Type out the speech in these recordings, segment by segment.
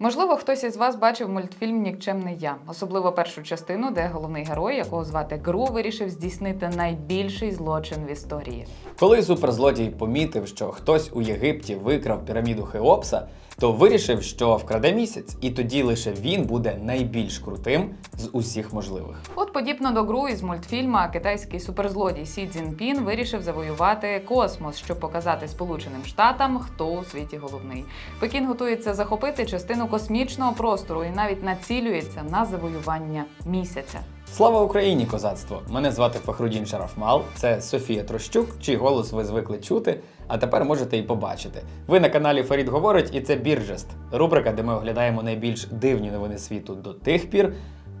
Можливо, хтось із вас бачив мультфільм Нікчемний я, особливо першу частину, де головний герой, якого звати Гру, вирішив здійснити найбільший злочин в історії. Коли суперзлодій помітив, що хтось у Єгипті викрав піраміду Хеопса, то вирішив, що вкраде місяць, і тоді лише він буде найбільш крутим з усіх можливих. От подібно до Гру із мультфільма, китайський суперзлодій Сі Цзінпін вирішив завоювати космос, щоб показати Сполученим Штатам, хто у світі головний. Пекін готується захопити частину космічного простору і навіть націлюється на завоювання місяця. Слава Україні, козацтво! Мене звати Фахрудін Шарафмал, це Софія Трощук, чий голос ви звикли чути, а тепер можете і побачити. Ви на каналі Фарід говорить, і це Біржест, рубрика, де ми оглядаємо найбільш дивні новини світу до тих пір,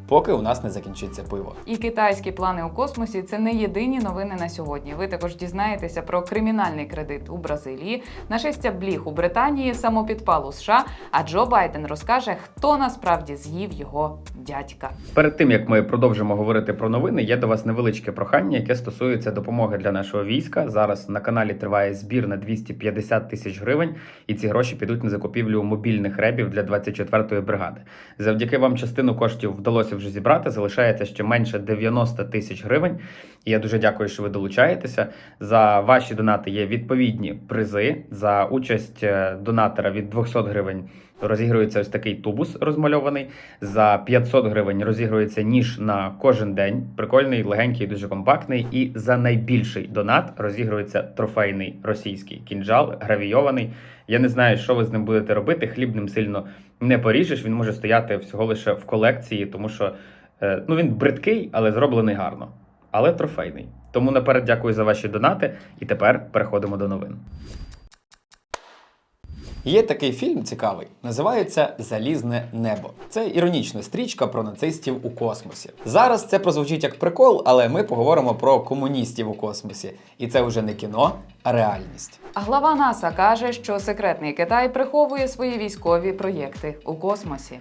поки у нас не закінчиться пиво. І китайські плани у космосі це не єдині новини на сьогодні. Ви також дізнаєтеся про кримінальний кредит у Бразилії, нашестя бліг у Британії, самопідпал у США. А Джо Байден розкаже, хто насправді з'їв його дядька. Перед тим як ми продовжимо говорити про новини, є до вас невеличке прохання, яке стосується допомоги для нашого війська. Зараз на каналі триває збір на 250 тисяч гривень, і ці гроші підуть на закупівлю мобільних ребів для 24-ї бригади. Завдяки вам частину коштів вдалося вже зібрати. Залишається ще менше 90 тисяч гривень. І я дуже дякую, що ви долучаєтеся. За ваші донати є відповідні призи за участь е, донатора від 200 гривень. Розігрується ось такий тубус розмальований. За 500 гривень розігрується ніж на кожен день. Прикольний, легенький, дуже компактний. І за найбільший донат розігрується трофейний російський кінжал, гравійований. Я не знаю, що ви з ним будете робити. Хліб ним сильно не поріжеш. Він може стояти всього лише в колекції, тому що е, ну він бридкий, але зроблений гарно. Але трофейний. Тому наперед дякую за ваші донати. І тепер переходимо до новин. Є такий фільм цікавий, називається Залізне небо. Це іронічна стрічка про нацистів у космосі. Зараз це прозвучить як прикол, але ми поговоримо про комуністів у космосі. І це вже не кіно, а реальність. А глава НАСА каже, що секретний Китай приховує свої військові проєкти у космосі.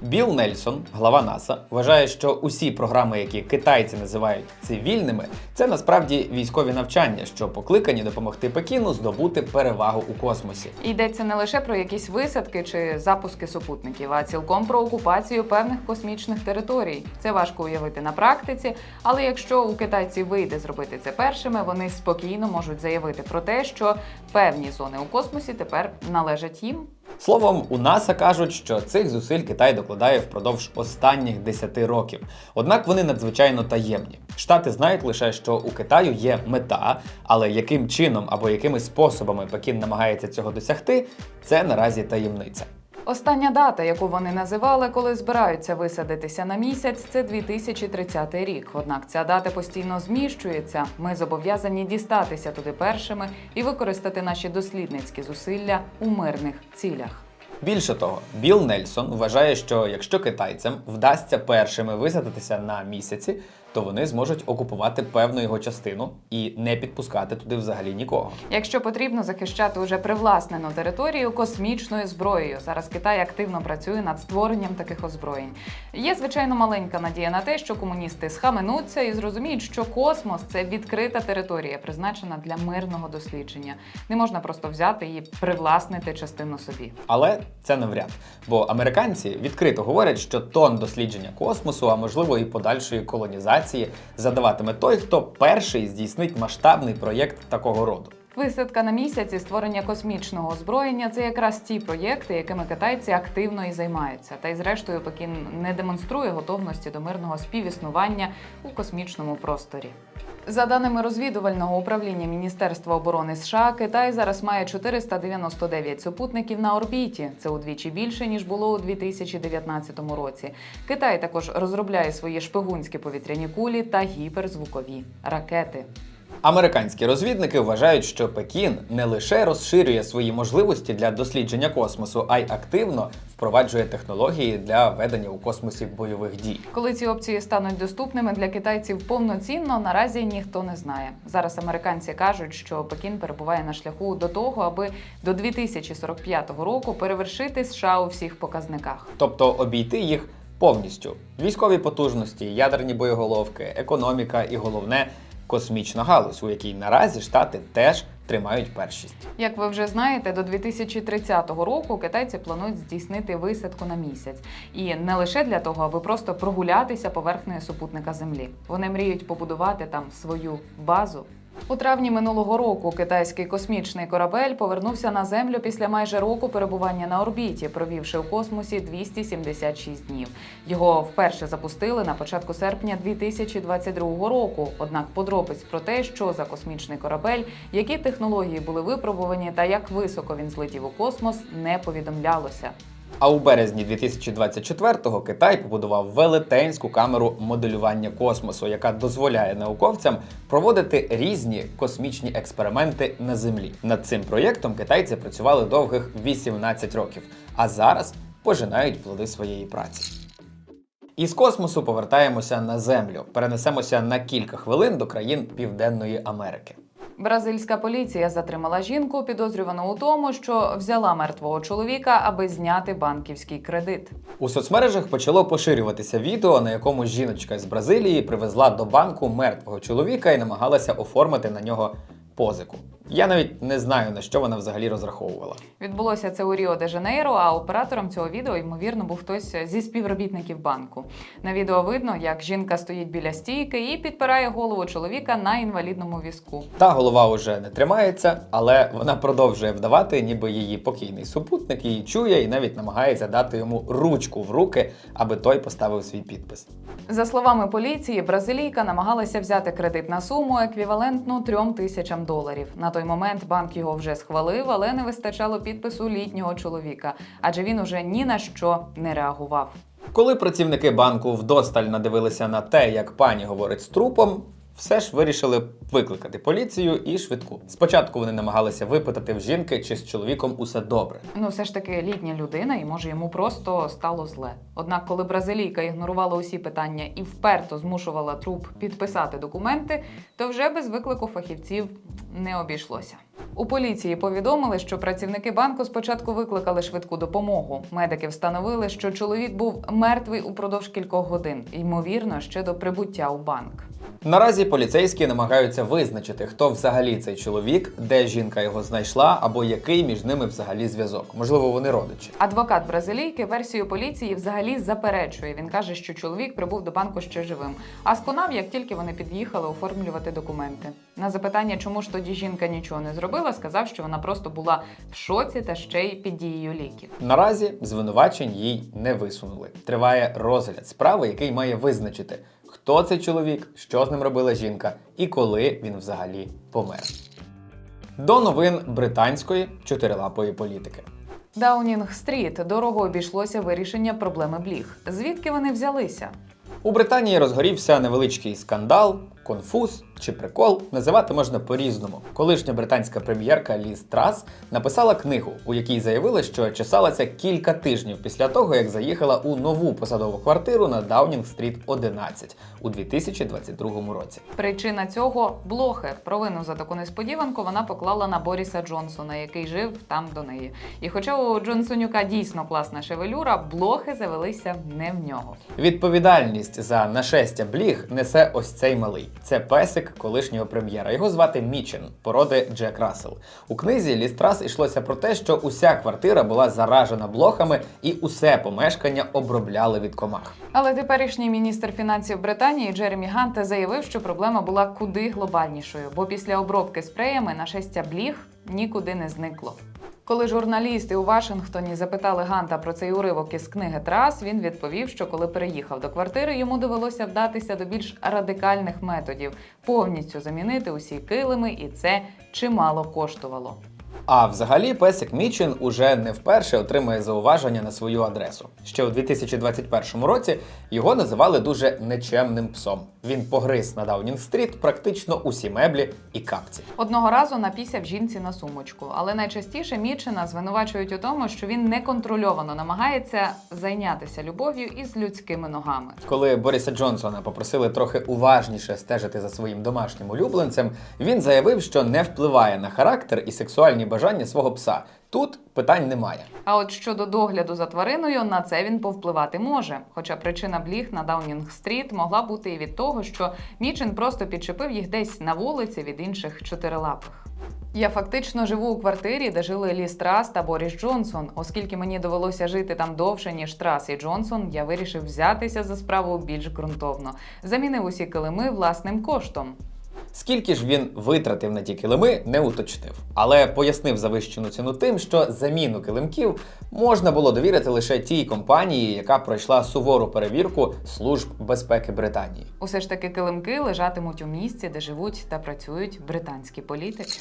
Біл Нельсон, глава НАСА, вважає, що усі програми, які китайці називають цивільними, це насправді військові навчання, що покликані допомогти Пекіну здобути перевагу у космосі. Йдеться не лише про якісь висадки чи запуски супутників, а цілком про окупацію певних космічних територій. Це важко уявити на практиці, але якщо у китайців вийде зробити це першими, вони спокійно можуть заявити про те, що певні зони у космосі тепер належать їм. Словом, у НАСА кажуть, що цих зусиль Китай докладає впродовж останніх 10 років. Однак вони надзвичайно таємні. Штати знають лише, що у Китаю є мета, але яким чином або якими способами Пекін намагається цього досягти, це наразі таємниця. Остання дата, яку вони називали, коли збираються висадитися на місяць, це 2030 рік. Однак ця дата постійно зміщується. Ми зобов'язані дістатися туди першими і використати наші дослідницькі зусилля у мирних цілях. Більше того, Біл Нельсон вважає, що якщо китайцям вдасться першими висадитися на місяці, то вони зможуть окупувати певну його частину і не підпускати туди взагалі нікого. Якщо потрібно захищати уже привласнену територію космічною зброєю. Зараз Китай активно працює над створенням таких озброєнь. Є звичайно маленька надія на те, що комуністи схаменуться і зрозуміють, що космос це відкрита територія, призначена для мирного дослідження. Не можна просто взяти і привласнити частину собі. Але це навряд. Бо американці відкрито говорять, що тон дослідження космосу, а можливо і подальшої колонізації, задаватиме той, хто перший здійснить масштабний проєкт такого роду. Висадка на місяць і створення космічного озброєння це якраз ті проєкти, якими китайці активно і займаються. Та й зрештою Пекін не демонструє готовності до мирного співіснування у космічному просторі. За даними розвідувального управління Міністерства оборони США, Китай зараз має 499 супутників на орбіті. Це удвічі більше ніж було у 2019 році. Китай також розробляє свої шпигунські повітряні кулі та гіперзвукові ракети. Американські розвідники вважають, що Пекін не лише розширює свої можливості для дослідження космосу, а й активно впроваджує технології для ведення у космосі бойових дій. Коли ці опції стануть доступними для китайців повноцінно, наразі ніхто не знає. Зараз американці кажуть, що Пекін перебуває на шляху до того, аби до 2045 року перевершити США у всіх показниках. тобто обійти їх повністю: військові потужності, ядерні боєголовки, економіка і головне космічна галузь, у якій наразі штати теж тримають першість. Як ви вже знаєте, до 2030 року китайці планують здійснити висадку на місяць, і не лише для того, аби просто прогулятися поверхнею супутника Землі. Вони мріють побудувати там свою базу. У травні минулого року китайський космічний корабель повернувся на землю після майже року перебування на орбіті, провівши у космосі 276 днів. Його вперше запустили на початку серпня 2022 року. Однак подробиць про те, що за космічний корабель, які технології були випробувані та як високо він злетів у космос, не повідомлялося. А у березні 2024-го Китай побудував велетенську камеру моделювання космосу, яка дозволяє науковцям проводити різні космічні експерименти на землі. Над цим проєктом китайці працювали довгих 18 років, а зараз пожинають плоди своєї праці. Із космосу повертаємося на землю. Перенесемося на кілька хвилин до країн Південної Америки. Бразильська поліція затримала жінку, підозрювану у тому, що взяла мертвого чоловіка, аби зняти банківський кредит. У соцмережах почало поширюватися відео, на якому жіночка з Бразилії привезла до банку мертвого чоловіка і намагалася оформити на нього позику. Я навіть не знаю на що вона взагалі розраховувала. Відбулося це у Ріо де Жанейро, а оператором цього відео, ймовірно, був хтось зі співробітників банку. На відео видно, як жінка стоїть біля стійки і підпирає голову чоловіка на інвалідному візку. Та голова уже не тримається, але вона продовжує вдавати, ніби її покійний супутник її чує і навіть намагається дати йому ручку в руки, аби той поставив свій підпис. За словами поліції, бразилійка намагалася взяти кредит на суму еквівалентну трьом тисячам доларів. На той момент банк його вже схвалив, але не вистачало підпису літнього чоловіка, адже він уже ні на що не реагував. Коли працівники банку вдосталь надивилися на те, як пані говорить з трупом, все ж вирішили викликати поліцію і швидку. Спочатку вони намагалися випитати в жінки, чи з чоловіком усе добре. Ну, все ж таки літня людина, і може йому просто стало зле. Однак, коли бразилійка ігнорувала усі питання і вперто змушувала труп підписати документи, то вже без виклику фахівців не обійшлося. У поліції повідомили, що працівники банку спочатку викликали швидку допомогу. Медики встановили, що чоловік був мертвий упродовж кількох годин, ймовірно, ще до прибуття у банк. Наразі поліцейські намагаються визначити, хто взагалі цей чоловік, де жінка його знайшла, або який між ними взагалі зв'язок. Можливо, вони родичі. Адвокат бразилійки версію поліції взагалі заперечує. Він каже, що чоловік прибув до банку ще живим, а сконав, як тільки вони під'їхали оформлювати документи. На запитання, чому ж тоді жінка нічого не зробила, сказав, що вона просто була в шоці та ще й під дією ліків. Наразі звинувачень їй не висунули. Триває розгляд справи, який має визначити, хто цей чоловік, що з ним робила жінка і коли він взагалі помер. До новин британської чотирилапої політики. Даунінг-стріт дорого обійшлося вирішення проблеми бліг. Звідки вони взялися? У Британії розгорівся невеличкий скандал, конфуз чи прикол називати можна по-різному. Колишня британська прем'єрка Ліз Трас написала книгу, у якій заявила, що чесалася кілька тижнів після того, як заїхала у нову посадову квартиру на Даунінг-стріт 11 у 2022 році. Причина цього блохи. Провину за таку несподіванку вона поклала на Боріса Джонсона, який жив там до неї. І хоча у Джонсонюка дійсно класна шевелюра, блохи завелися не в нього. Відповідальність за нашестя бліг несе ось цей малий. Це песик колишнього прем'єра. Його звати Мічен, породи Джек Рассел. У книзі Лістрас йшлося про те, що уся квартира була заражена блохами і усе помешкання обробляли від комах. Але теперішній міністр фінансів Британії Джеремі Ганте заявив, що проблема була куди глобальнішою, бо після обробки спреями нашестя бліг нікуди не зникло. Коли журналісти у Вашингтоні запитали Ганта про цей уривок із книги Трас, він відповів, що коли переїхав до квартири, йому довелося вдатися до більш радикальних методів, повністю замінити усі килими, і це чимало коштувало. А взагалі песик Мічен уже не вперше отримує зауваження на свою адресу. Ще у 2021 році його називали дуже нечемним псом. Він погриз на Даунінг-стріт практично усі меблі і капці. Одного разу напісяв жінці на сумочку, але найчастіше Мічена звинувачують у тому, що він неконтрольовано намагається зайнятися любов'ю із людськими ногами. Коли Боріса Джонсона попросили трохи уважніше стежити за своїм домашнім улюбленцем, він заявив, що не впливає на характер і сексуальні бажання свого пса. Тут питань немає. А от щодо догляду за твариною, на це він повпливати може. Хоча причина бліг на Даунінг-стріт могла бути і від того, що Мічен просто підчепив їх десь на вулиці від інших чотирилапих. Я фактично живу у квартирі, де жили Лі Страс та Боріс Джонсон. Оскільки мені довелося жити там довше, ніж Трас і Джонсон, я вирішив взятися за справу більш ґрунтовно. Замінив усі килими власним коштом. Скільки ж він витратив на ті килими, не уточнив, але пояснив завищену ціну тим, що заміну килимків можна було довірити лише тій компанії, яка пройшла сувору перевірку служб безпеки Британії. Усе ж таки килимки лежатимуть у місці, де живуть та працюють британські політики.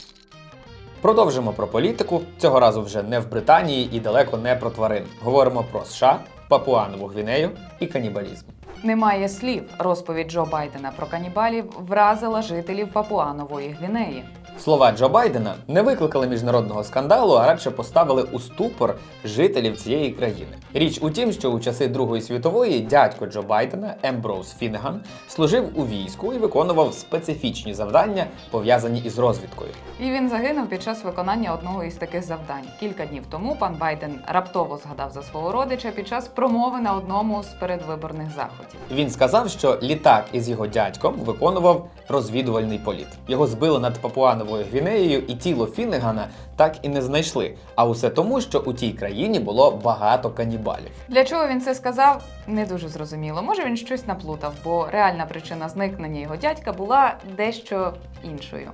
Продовжимо про політику. Цього разу вже не в Британії і далеко не про тварин. Говоримо про США, Папуанову Гвінею і канібалізм. Немає слів. Розповідь Джо Байдена про канібалів вразила жителів Папуанової Гвінеї. Слова Джо Байдена не викликали міжнародного скандалу, а радше поставили у ступор жителів цієї країни. Річ у тім, що у часи Другої світової дядько Джо Байдена Емброуз Фіннеган служив у війську і виконував специфічні завдання, пов'язані із розвідкою. І він загинув під час виконання одного із таких завдань. Кілька днів тому пан Байден раптово згадав за свого родича під час промови на одному з передвиборних заходів. Він сказав, що літак із його дядьком виконував розвідувальний політ. Його збили над Папуановою Гвінеєю, і тіло Фіннегана так і не знайшли. А усе тому, що у тій країні було багато канібалів. Для чого він це сказав, не дуже зрозуміло. Може він щось наплутав, бо реальна причина зникнення його дядька була дещо іншою.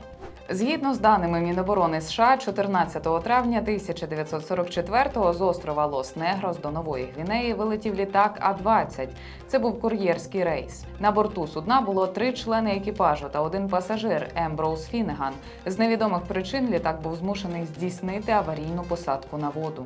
Згідно з даними Міноборони США, 14 травня 1944-го з острова Лос-Негрос до Нової Гвінеї вилетів літак А-20. Це був кур'єрський рейс. На борту судна було три члени екіпажу та один пасажир Емброуз Фіннеган. З невідомих причин літак був змушений здійснити аварійну посадку на воду.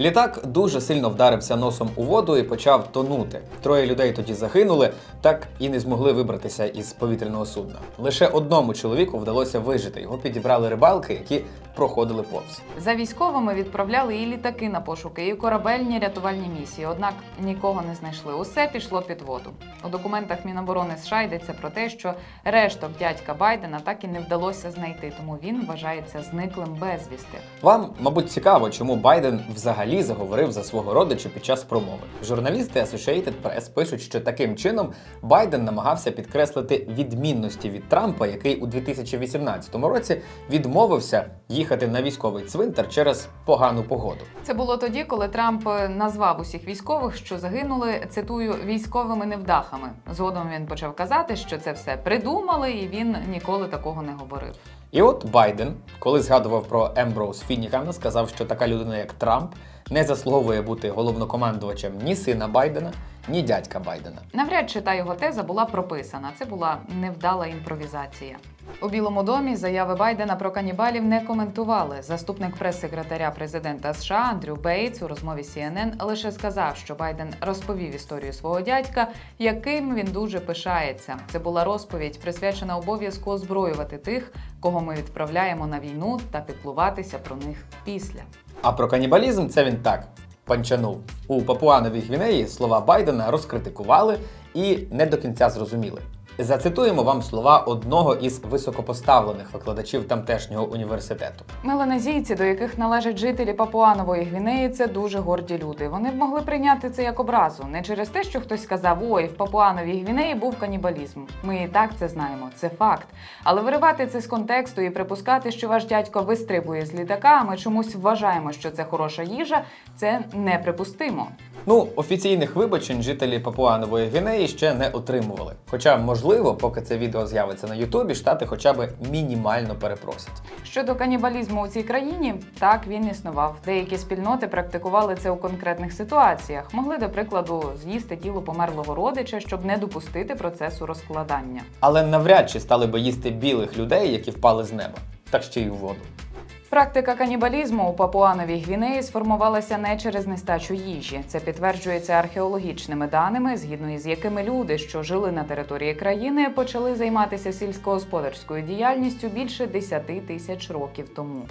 Літак дуже сильно вдарився носом у воду і почав тонути. Троє людей тоді загинули, так і не змогли вибратися із повітряного судна. Лише одному чоловіку вдалося вижити. Його підібрали рибалки, які проходили повз. За військовими відправляли і літаки на пошуки, і корабельні рятувальні місії. Однак нікого не знайшли. Усе пішло під воду. У документах Міноборони США йдеться про те, що решток дядька Байдена так і не вдалося знайти, тому він вважається зниклим безвісти. Вам, мабуть, цікаво, чому Байден взагалі заговорив за свого родича під час промови. Журналісти Associated Press пишуть, що таким чином Байден намагався підкреслити відмінності від Трампа, який у 2018 році відмовився їхати на військовий цвинтар через погану погоду. Це було тоді, коли Трамп е, назвав усіх військових, що загинули, цитую, військовими невдахами. Згодом він почав казати, що це все придумали, і він ніколи такого не говорив. І от Байден, коли згадував про Емброуз Фіннігана, сказав, що така людина, як Трамп, не заслуговує бути головнокомандувачем ні сина Байдена, ні дядька Байдена. Навряд чи та його теза була прописана. Це була невдала імпровізація. У Білому домі заяви Байдена про канібалів не коментували. Заступник прес-секретаря президента США Андрю Бейтс у розмові CNN лише сказав, що Байден розповів історію свого дядька, яким він дуже пишається. Це була розповідь, присвячена обов'язку озброювати тих, кого ми відправляємо на війну, та піклуватися про них після. А про канібалізм це він так панчанув. У Папуановій Гвінеї слова Байдена розкритикували і не до кінця зрозуміли. Зацитуємо вам слова одного із високопоставлених викладачів тамтешнього університету. Меланезійці, до яких належать жителі Папуанової Гвінеї, це дуже горді люди. Вони б могли прийняти це як образу, не через те, що хтось сказав, ой, в Папуановій Гвінеї був канібалізм. Ми і так це знаємо, це факт. Але виривати це з контексту і припускати, що ваш дядько вистрибує з літака, а ми чомусь вважаємо, що це хороша їжа, це неприпустимо. Ну, офіційних вибачень жителі Папуанової Гвінеї ще не отримували. Хоча, можливо, поки це відео з'явиться на Ютубі, штати хоча б мінімально перепросять. Щодо канібалізму у цій країні, так він існував. Деякі спільноти практикували це у конкретних ситуаціях. Могли, до прикладу, з'їсти тіло померлого родича, щоб не допустити процесу розкладання. Але навряд чи стали би їсти білих людей, які впали з неба, так ще й у воду. Практика канібалізму у Папуановій Гвінеї сформувалася не через нестачу їжі. Це підтверджується археологічними даними, згідно із якими люди, що жили на території країни, почали займатися сільськогосподарською діяльністю більше 10 тисяч років тому.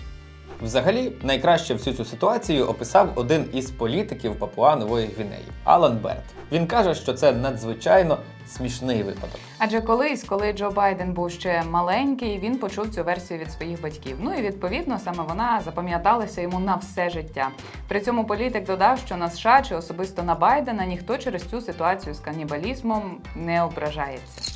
Взагалі, найкраще всю цю ситуацію описав один із політиків Папуа Нової Гвінеї Алан Берт. Він каже, що це надзвичайно смішний випадок. Адже колись, коли Джо Байден був ще маленький, він почув цю версію від своїх батьків. Ну і відповідно саме вона запам'яталася йому на все життя. При цьому політик додав, що на США чи особисто на Байдена ніхто через цю ситуацію з канібалізмом не ображається.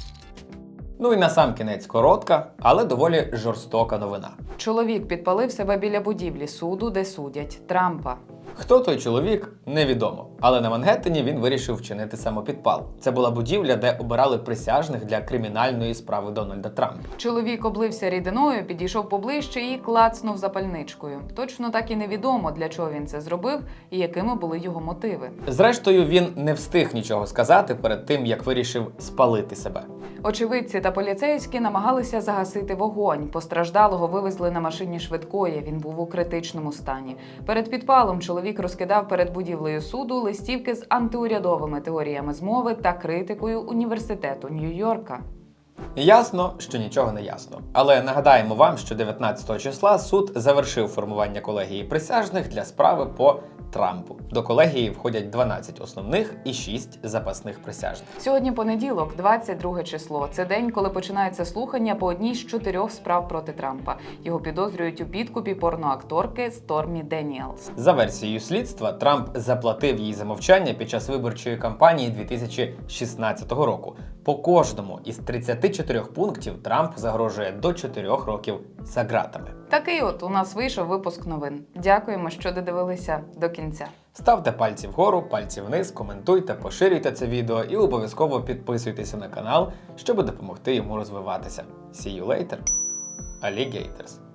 Ну і на сам кінець коротка, але доволі жорстока новина. Чоловік підпалив себе біля будівлі суду, де судять Трампа. Хто той чоловік, невідомо. Але на Мангеттені він вирішив вчинити самопідпал. Це була будівля, де обирали присяжних для кримінальної справи Дональда Трампа. Чоловік облився рідиною, підійшов поближче і клацнув запальничкою. Точно так і невідомо, для чого він це зробив і якими були його мотиви. Зрештою, він не встиг нічого сказати перед тим, як вирішив спалити себе. Очевидці та поліцейські намагалися загасити вогонь. Постраждалого вивезли на машині швидкої. Він був у критичному стані. Перед підпалом чоловік розкидав перед будівлею суду листівки з антиурядовими теоріями змови та критикою університету Нью-Йорка. Ясно, що нічого не ясно. Але нагадаємо вам, що 19 числа суд завершив формування колегії присяжних для справи по Трампу. До колегії входять 12 основних і 6 запасних присяжних. Сьогодні понеділок, 22 число. Це день, коли починається слухання по одній з чотирьох справ проти Трампа. Його підозрюють у підкупі порноакторки Стормі Деніелс. За версією слідства, Трамп заплатив їй за мовчання під час виборчої кампанії 2016 року. По кожному із 34 пунктів Трамп загрожує до чотирьох років за ґратами. Такий от у нас вийшов випуск новин. Дякуємо, що додивилися до кінця. Ставте пальці вгору, пальці вниз, коментуйте, поширюйте це відео і обов'язково підписуйтеся на канал, щоб допомогти йому розвиватися. See you later, alligators!